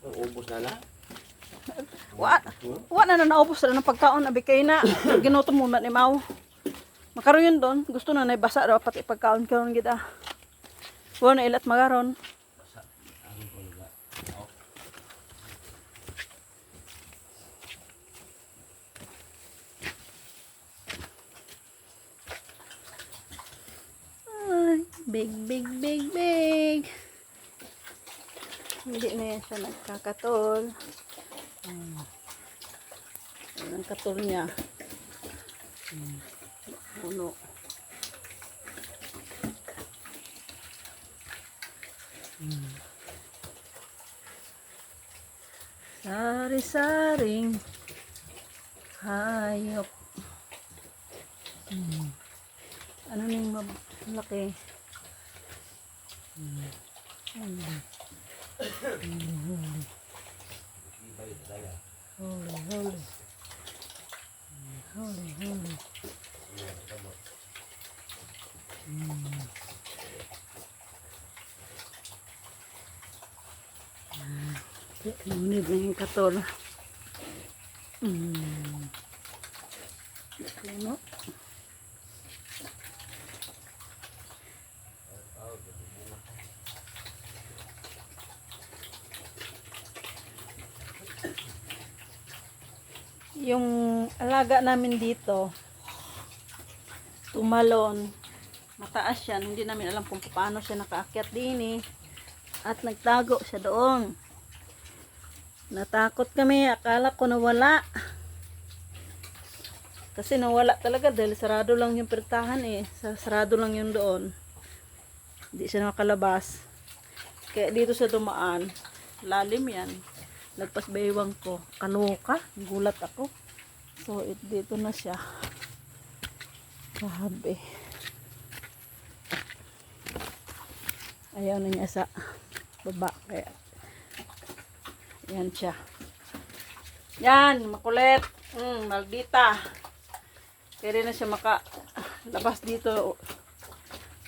Ubus na na. Wa, wa na na naubos na ng pagkaon abi kay na ginutom mo man ni Mau. Makaroon yun doon. Gusto na naibasa daw pati pagkaon karon gid ah. Wa na ilat magaron. Ay, big, big, big, big. Hindi na yan siya nagkakatol. Yan ang katol niya. Hmm. Puno. Hmm. Sari-saring hayop. Hmm. Ano na yung malaki? Hmm. Hmm. Holy, holy. Holy, holy. Mm. Ah, Ngunit na yung katol. Mm. Puno. Yung alaga namin dito, tumalon. Mataas yan. Hindi namin alam kung paano siya nakaakyat din eh. At nagtago siya doon. Natakot kami. Akala ko nawala. Kasi nawala talaga dahil sarado lang yung pertahan eh. Sa- Sarado lang yung doon. Hindi siya nakalabas. Kaya dito sa dumaan. Lalim yan. Lagpas baywang ko. Kaloka. Gulat ako. So, it, dito na siya. Grabe. Ayaw na niya sa baba. Kaya, yan siya. Yan, makulit. Mm, maldita. Kaya na siya maka labas dito.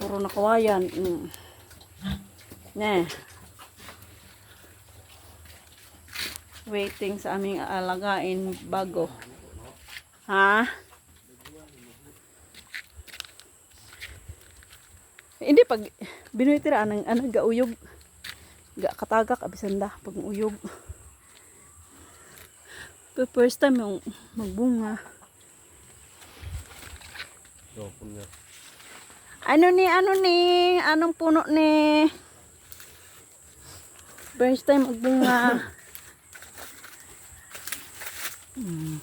Puro nakawayan. Mm. Ne. Waiting sa aming alagain bago. Ha? Hindi pag binuitira anang ano gauyog. Ga katagak abisanda pag uyog. Pero first time yung magbunga. Ano ni, ano ni, anong puno ni? First time magbunga. Hmm.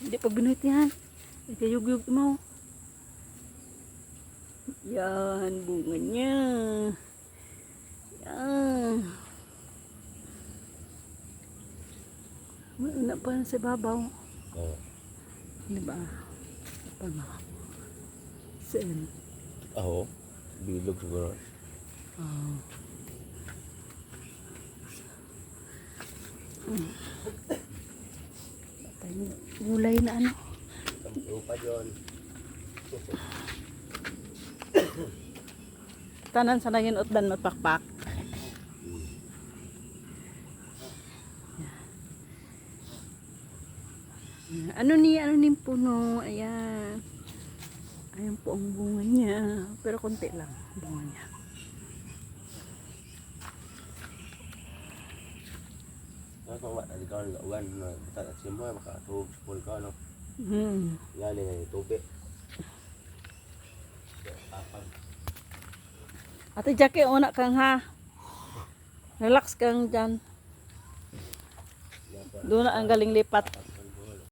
Hindi pa binuit yan. Ikayug-yug mo. Yan, bunga niya. Yan. Mauna pa sa babaw. Oh. Di ba? Pa na. Saan? Aho. Bilog siguro. Oh. Patay mo. Gulay na ano. Lupa John. Tanan sa naging utdan mapakpak. Ano ni ano ni puno? Ayan. Ayan po ang bunga niya. Pero konti lang bunga niya. Kung wala di ka ng laugan na tatas mo makatulog sa pool ka no. Hmm. Nga yung tupi. Ate Jackie, una kang ha. Relax kang dyan. Doon na ang galing lipat.